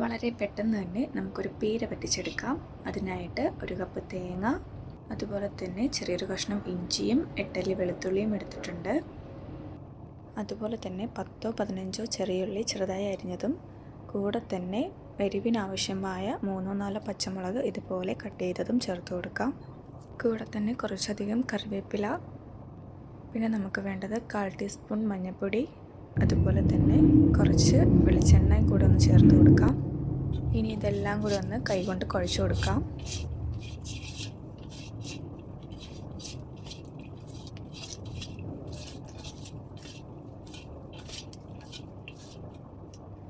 വളരെ പെട്ടെന്ന് തന്നെ നമുക്കൊരു പീര പറ്റിച്ചെടുക്കാം. അതിനായിട്ട് ഒരു കപ്പ് തേങ്ങ അതുപോലെ തന്നെ ചെറിയൊരു കഷ്ണം ഇഞ്ചിയും എട്ടല്ലി വെളുത്തുള്ളിയും എടുത്തിട്ടുണ്ട്. അതുപോലെ തന്നെ പത്തോ പതിനഞ്ചോ ചെറിയുള്ളി ചെറുതായി അരിഞ്ഞതും കൂടെ തന്നെ എരിവിനാവശ്യമായ മൂന്നോ നാലോ പച്ചമുളക് ഇതുപോലെ കട്ട് ചെയ്തതും ചേർത്ത് കൊടുക്കാം. കൂടെ തന്നെ കുറച്ചധികം കറിവേപ്പില പിന്നെ നമുക്ക് വേണ്ടത് കാൽ ടീസ്പൂൺ മഞ്ഞൾപ്പൊടി അതുപോലെ തന്നെ കുറച്ച് വെളിച്ചെണ്ണയും കൂടെ ഒന്ന് ചേർത്ത് കൊടുക്കാം. ഇനി ഇതെല്ലാം കൂടി ഒന്ന് കൈകൊണ്ട് കുഴച്ച് കൊടുക്കാം.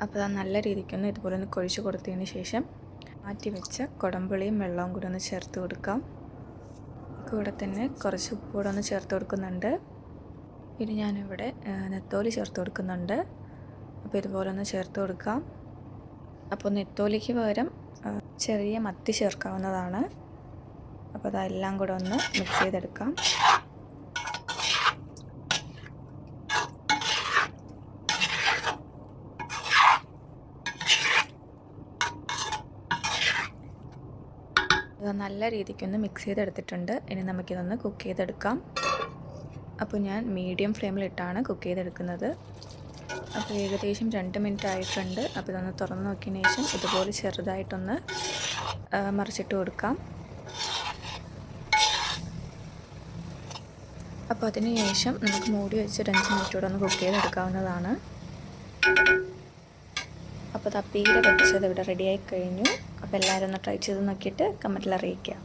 അപ്പോൾ അത് നല്ല രീതിക്കൊന്ന് ഇതുപോലെ ഒന്ന് കുഴിച്ച് കൊടുത്തതിന് ശേഷം മാറ്റി വെച്ച കുടമ്പുളിയും വെള്ളവും കൂടി ഒന്ന് ചേർത്ത് കൊടുക്കാം. കൂടെ തന്നെ കുറച്ച് ഉപ്പ് കൂടെ ഒന്ന് ചേർത്ത് കൊടുക്കുന്നുണ്ട്. ഇനി ഞാനിവിടെ നെത്തോലി ചേർത്ത് കൊടുക്കുന്നുണ്ട്. അപ്പോൾ ഇതുപോലെ ഒന്ന് ചേർത്ത് കൊടുക്കാം. അപ്പോൾ നെത്തോലിക്ക് പകരം ചെറിയ മത്തി ചേർക്കാവുന്നതാണ്. അപ്പോൾ അതെല്ലാം കൂടെ ഒന്ന് മിക്സ് ചെയ്തെടുക്കാം. നല്ല രീതിക്കൊന്ന് മിക്സ് ചെയ്തെടുത്തിട്ടുണ്ട്. ഇനി നമുക്കിതൊന്ന് കുക്ക് ചെയ്തെടുക്കാം. അപ്പോൾ ഞാൻ മീഡിയം ഫ്ലെയിമിലിട്ടാണ് കുക്ക് ചെയ്തെടുക്കുന്നത്. അപ്പോൾ ഏകദേശം രണ്ട് മിനിറ്റ് ആയിട്ടുണ്ട്. അപ്പോൾ ഇതൊന്ന് തുറന്ന് നോക്കിയതിന് ശേഷം ഇതുപോലെ ചെറുതായിട്ടൊന്ന് മറിച്ചിട്ട് കൊടുക്കാം. അപ്പോൾ അതിന് ശേഷം നമുക്ക് മൂടി വെച്ച് ഒരു അഞ്ച് മിനിറ്റോടെ ഒന്ന് കുക്ക് ചെയ്തെടുക്കാവുന്നതാണ്. അപ്പോൾ തപ്പീര വെച്ചത് ഇവിടെ റെഡിയായി കഴിഞ്ഞു. അപ്പോൾ എല്ലാവരും ഒന്ന് ട്രൈ ചെയ്ത് നോക്കിയിട്ട് കമന്റിൽ അറിയിക്കുക.